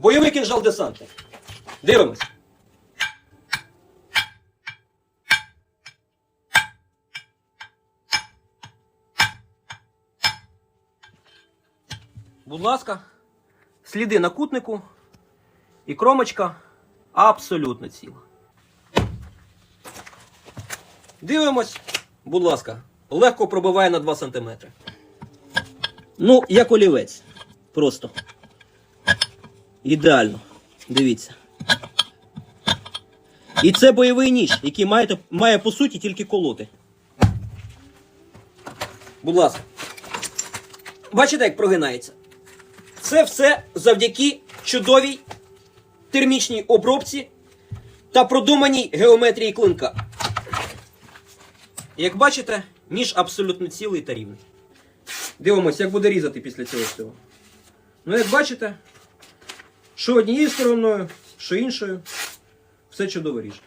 Бойовий кінжал десанта. Дивимось. Будь ласка, сліди на кутнику і кромочка абсолютно ціла. Дивимось, будь ласка, легко пробиває на 2 см. Ну, як олівець. Просто. Ідеально. Дивіться. І це бойовий ніж, який має, має по суті тільки колоти. Будь ласка. Бачите, як прогинається? Це все завдяки чудовій термічній обробці та продуманій геометрії клинка. Як бачите, ніж абсолютно цілий та рівний. Дивимося, як буде різати після цього всього. Ну, як бачите, що однією стороною, що іншою, все чудово ріже.